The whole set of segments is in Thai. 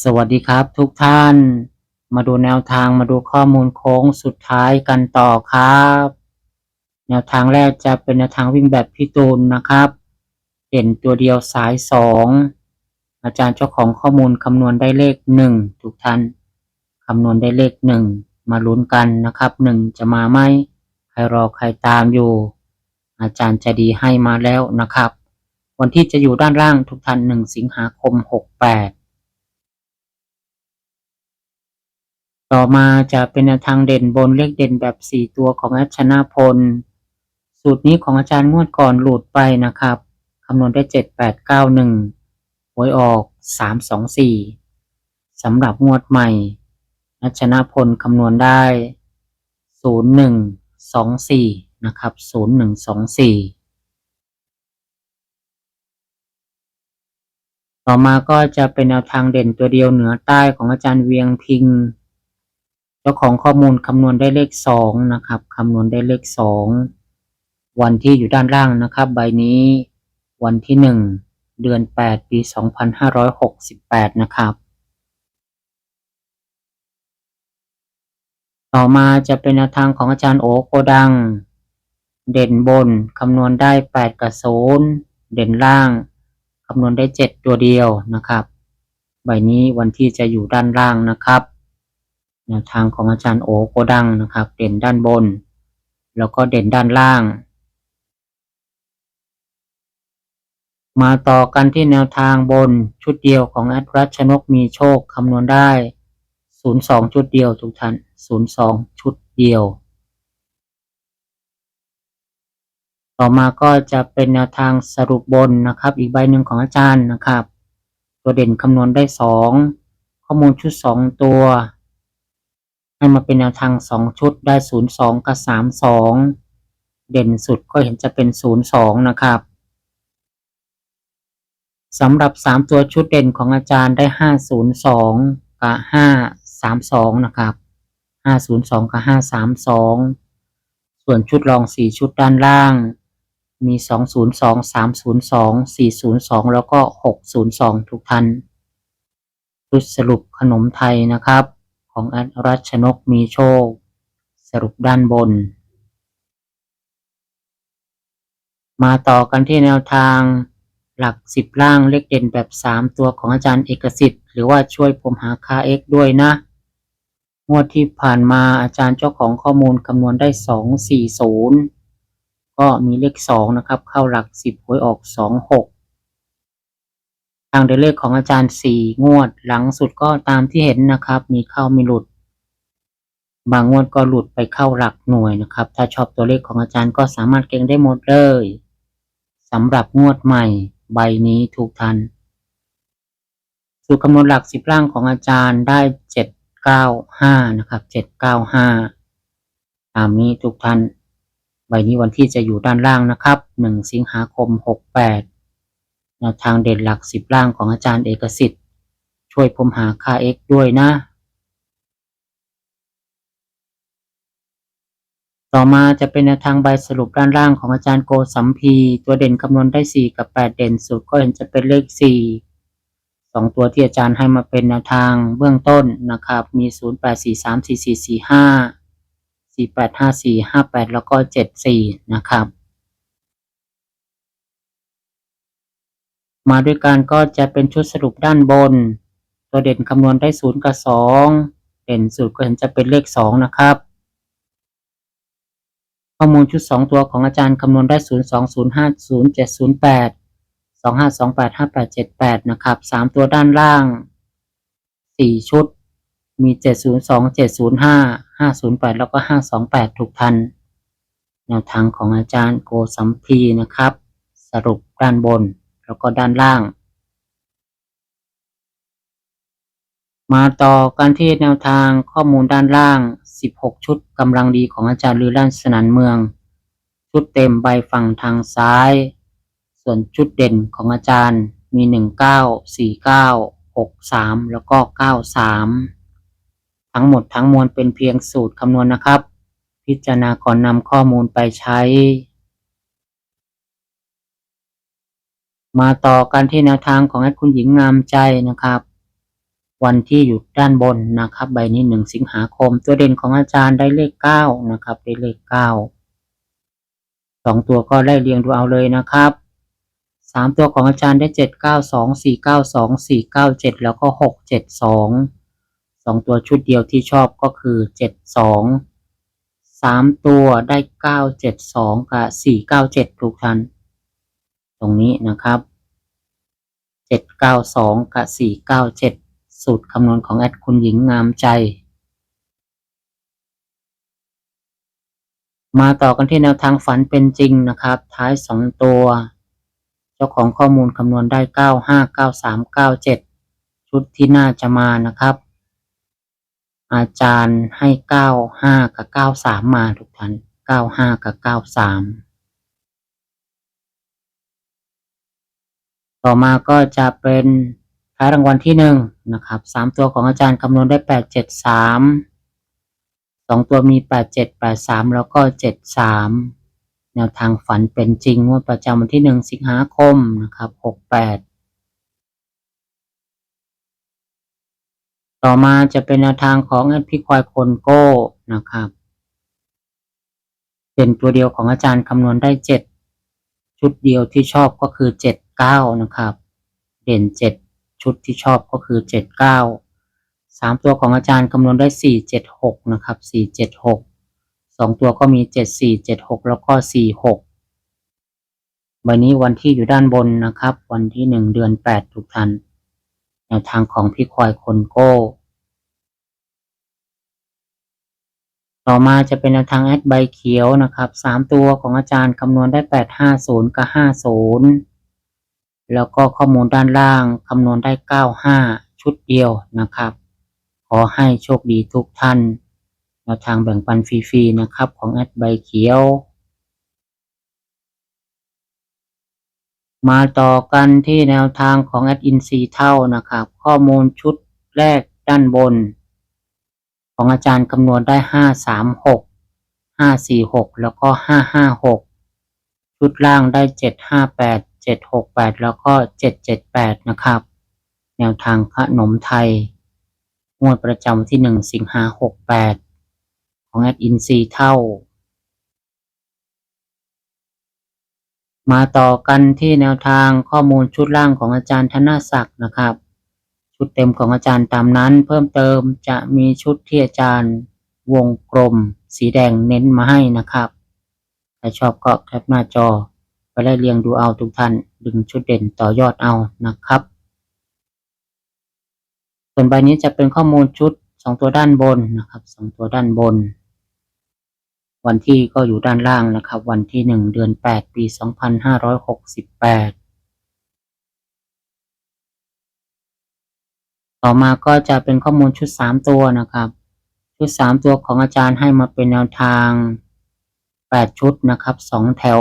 สวัสดีครับทุกท่าน มาดูแนวทางมาดูข้อมูลโค้งสุดท้ายกันต่อครับ แนวทางแรกจะเป็นแนวทางวิ่งแบบพี่ตูนนะครับเห็นตัวเดียวสายสองอาจารย์เจ้าของข้อมูลคำนวณได้เลขหนึ่งทุกท่านคำนวณได้เลขหนึ่งมาลุ้นกันนะครับหนึ่งจะมาไหมใครรอใครตามอยู่ อาจารย์จะดีให้มาแล้วนะครับ วันที่จะอยู่ด้านล่างทุกท่านหนึ่งสิงหาคมหกแปด ต่อมาจะเป็นแนวทางเด่นบนเลขเด่นแบบ 4 ตัวของแอดชนะพล สูตรนี้ของอาจารย์งวดก่อนหลุดไปนะครับ คำนวณได้ 7 8 9 1หวยออก 3 2 4สำหรับงวดใหม่แอดชนะพลคำนวณได้ 0 1 2 4 นะครับ 0 1 2 4ต่อมาก็จะเป็นแนวทางเด่นตัวเดียวเหนือใต้ของอาจารย์เวียงพิง เจ้าของข้อมูลคำนวณได้เลขสองนะครับคำนวณได้เลขสองวันที่อยู่ด้านล่างนะครับ ใบนี้ วันที่หนึ่งเดือนแปดปีสองพันห้าร้อยหกสิบแปดนะครับ ต่อมาจะเป็นแนวทางของอาจารย์โอโกดัง เด่นบนคำนวณได้แปดกับศูนย์เด่นล่างคำนวณได้เจ็ดตัวเดียวนะครับ ใบนี้วันที่จะอยู่ด้านล่างนะครับ นวทางของอาจารย์โอโกดังนะครับ เด่นด้านบน แล้วก็เด่นด้านล่าง มาต่อกันที่แนวทางบนชุดเดียวของแอดรัชนกมีโชคคำนวณได้ 02 ชุดเดียวทุกท่าน 02 ชุดเดียว ต่อมาก็จะเป็นแนวทางสรุปบนนะครับ อีกใบหนึ่งของอาจารย์นะครับ ตัวเด่นคำนวณได้ 2 ข้อมูลชุด 2 ตัว ให้มาเป็นแนวทางสองชุดได้ศูนย์สองกับสามสองเด่นสุดก็เห็นจะเป็นศูนย์สองนะครับสำหรับสามตัวชุดเด่นของอาจารย์ได้ห้าศูนย์สองกับห้าสามสองนะครับห้าศูนย์สองกับห้าสามสองส่วนชุดรองสี่ชุดด้านล่าง มีสองศูนย์สองสามศูนย์สองสี่ศูนย์สองแล้วก็หกศูนย์สองทุกท่านชุดสรุปขนมไทยนะครับ ของอดรัชนกมีโชค สรุปด้านบน มาต่อกันที่แนวทางหลักสิบล่างเลขเด่นแบบสามตัวของอาจารย์เอกสิทธิ์ หรือว่าช่วยผมหาค่า x ด้วยนะงวดที่ผ่านมาอาจารย์เจ้าของข้อมูลคำนวณได้สองสี่ศูนย์ก็มีเลขสองนะครับ เข้าหลักสิบหวยออกสองหก ทางเดนเลขของอาจารย์สี่งวด หลังสุดก็ตามที่เห็นนะครับ มีเข้ามีหลุด บางงวดก็หลุดไปเข้าหลักหน่วยนะครับ ถ้าชอบตัวเลขของอาจารย์ก็สามารถเก่งได้หมดเลยสำหรับงวดใหม่ ใบนี้ถูกทัน สูตรคำนวณหลักสิบล่างของอาจารย์ได้เจ็ดเก้าห้านะครับเจ็ดเก้าห้าตามนี้ทุกท่าน ใบนี้วันที่จะอยู่ด้านล่างนะครับหนึ่งสิงหาคมหกแปด แนวทางเด่นหลักสิบล่างของอาจารย์เอกสิทธิ์ ช่วยผมหาค่า x ด้วยนะ ต่อมาจะเป็นแนวทางใบสรุปด้านล่างของอาจารย์โกสัมพีตัวเด่นคำนวณได้ 4 กับ 8 เด่นสุดก็เห็นจะเป็นเลข4 2ตัวที่อาจารย์ให้มาเป็นแนวทางเบื้องต้นนะครับ มี 0 8 4 3 4 4 4 5 4 8 5 4 5 8 แล้วก็ 7 4 นะครับ มาด้วยกันก็จะเป็นชุดสรุปด้านบน ตัวเด่นคำนวณได้ศูนย์กับสองเด่นสุดก็เห็นจะเป็นเลขสองนะครับ ข้อมูลชุดสองตัวของอาจารย์คำนวณได้ศูนย์สองศูนย์ห้าศูนะครับสามตัวด้านล่างสี่ชุด มีเจ็ดศูนย์สองเจ็ดศูนย์ห้าห้าศูนย์แล้วก็ห้าสองแปดถูกทัน แนวทางของอาจารย์โกสัมพีนะครับ สรุปด้านบน แล้วก็ด้านล่าง มาต่อกันที่แนวทางข้อมูลด้านล่าง 16 ชุดกำลังดีของอาจารย์ลือลั่นสนันเมือง ชุดเต็มใบฝั่งทางซ้าย ส่วนชุดเด่นของอาจารย์มี 19 49 63 แล้วก็ 93 ทั้งหมดทั้งมวลเป็นเพียงสูตรคำนวณนะครับ พิจารณาก่อนนำข้อมูลไปใช้ มาต่อกันที่แนวทางของแอดคุณหญิงงามใจนะครับ วันที่อยู่ด้านบนนะครับ ใบนี้หนึ่งสิงหาคม ตัวเด่นของอาจารย์ได้เลขเก้านะครับ ได้เลขเก้าสองตัวก็ไล่เรียงดูเอาเลยนะครับสามตัวของอาจารย์ได้เจ็ดเก้าสองสี่เก้าสองสี่เก้าเจ็ดแล้วก็หกเจ็ดสองสองตัวชุดเดียวที่ชอบก็คือเจ็ดสองสามตัวได้เก้าเจ็ดสองกับสี่เก้าเจ็ดทุกท่าน ตรงนี้นะครับ 792 กับ 497 สูตรคำนวณของแอดคุณหญิงงามใจ มาต่อกันที่แนวทางฝันเป็นจริงนะครับ ท้าย 2 ตัว เจ้าของข้อมูลคำนวณได้ 95 93 97 ชุดที่น่าจะมานะครับอาจารย์ให้ 95 กับ 93 มาทุกท่าน 95 กับ 93 ต่อมาก็จะเป็นท้ายรางวัลที่หนึ่งนะครับสามตัวของอาจารย์คำนวณได้แปดเจ็ดสามสองตัวมีแปดเจ็ดแปดสามแล้วก็เจ็ดสามแนวทางฝันเป็นจริงงวดประจำวันที่หนึ่งสิงหาคมนะครับหกแปดต่อมาจะเป็นแนวทางของแอดพิควายคนโก้นะครับเป็นตัวเดียวของอาจารย์คำนวณได้เจ็ดชุดเดียวที่ชอบก็คือเจ็ด เก้านะครับ เด่นเจ็ดชุดที่ชอบก็คือเจ็ดเก้าสามตัวของอาจารย์คำนวณได้สี่เจ็ดหกนะครับสี่เจ็ดหกสองตัวก็มีเจ็ดสี่เจ็ดหกแล้วก็สี่หกวันนี้วันที่อยู่ด้านบนนะครับ วันที่หนึ่งเดือนแปดทุกท่านแนวทางของพี่ควายคนโก้ ต่อมาจะเป็นแนวทางแอดใบเขียวนะครับสามตัวของอาจารย์คำนวณได้แปดห้าศูนย์กับห้าศูนย์ แล้วก็ข้อมูลด้านล่างคำนวณได้เก้าห้าชุดเดียวนะครับ ขอให้โชคดีทุกท่านแนวทางแบ่งปันฟรีๆนะครับ ของแอดใบเขียว มาต่อกันที่แนวทางของแอดอินซีเท่านะครับ ข้อมูลชุดแรกด้านบน ของอาจารย์คำนวณได้ห้าสามหกห้าสี่หกแล้วก็ห้าห้าหกชุดล่างได้เจ็ดห้าแปดเจ็ดหกแปดแล้วก็เจ็ดเจ็ดแปดนะครับ แนวทางขนมไทยงวดประจำที่หนึ่งสิงหาหกแปดของแอดอินซีเท่า มาต่อกันที่แนวทางข้อมูลชุดล่างของอาจารย์ธนศักดิ์นะครับ ชุดเต็มของอาจารย์ตามนั้นเพิ่มเติมจะมีชุดที่อาจารย์วงกลมสีแดงเน้นมาให้นะครับ ถ้าชอบก็แคปหน้าจอ ไปไล่เรียงดูเอาทุกท่าน ดึงชุดเด่นต่อยอดเอานะครับ ส่วนใบนี้จะเป็นข้อมูลชุดสองตัวด้านบนนะครับสองตัวด้านบน วันที่ก็อยู่ด้านล่างนะครับ วันที่หนึ่งเดือนแปดปีสองพันห้าร้อยหกสิบแปดต่อมาก็จะเป็นข้อมูลชุดสามตัวนะครับ ชุดสามตัวของอาจารย์ให้มาเป็นแนวทางแปดชุดนะครับสองแถว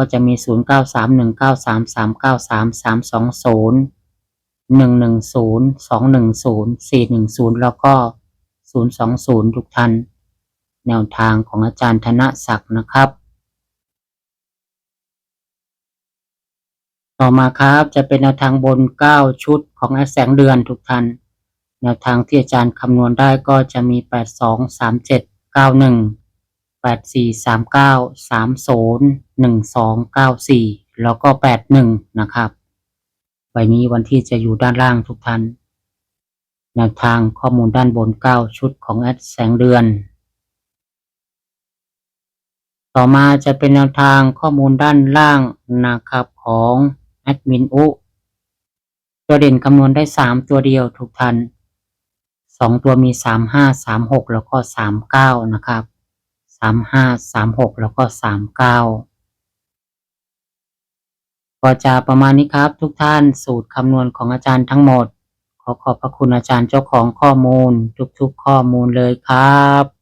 ก็จะมี 0 9 3 1 9 3 3 9 3 3 2 0 1 1 0 2 1 0 4 1 0 แล้วก็ 0 2 0 ทุกท่าน แนวทางของอาจารย์ธนศักดิ์นะครับ ต่อมาครับจะเป็นแนวทางบน 9 ชุดของแสงเดือนทุกท่าน แนวทางที่อาจารย์คำนวณได้ก็จะมี 8 2 3 7 9 1 ดสี่สามเก้าสามศูนย์หนึ่งสองเก้าสี่แล้วก็แปดหนึ่งนะครับใบนี้วันที่จะอยู่ด้านล่างทุกท่านแนวทางข้อมูลด้านบนเก้าชุดของแอดแสงเดือน ต่อมาจะเป็นแนวทางข้อมูลด้านล่างนะครับของแอดมินอุตัวเด่นคำนวณได้สามตัวเดียวทุกท่านสองตัวมีสามห้าสามหกแล้วก็สามเก้านะครับ สามห้าสามหกแล้วก็สามเก้าก็จะประมาณนี้ครับทุกท่านสูตรคำนวณของอาจารย์ทั้งหมด ขอขอบพระคุณอาจารย์เจ้าของข้อมูล ทุกๆข้อมูลเลยครับ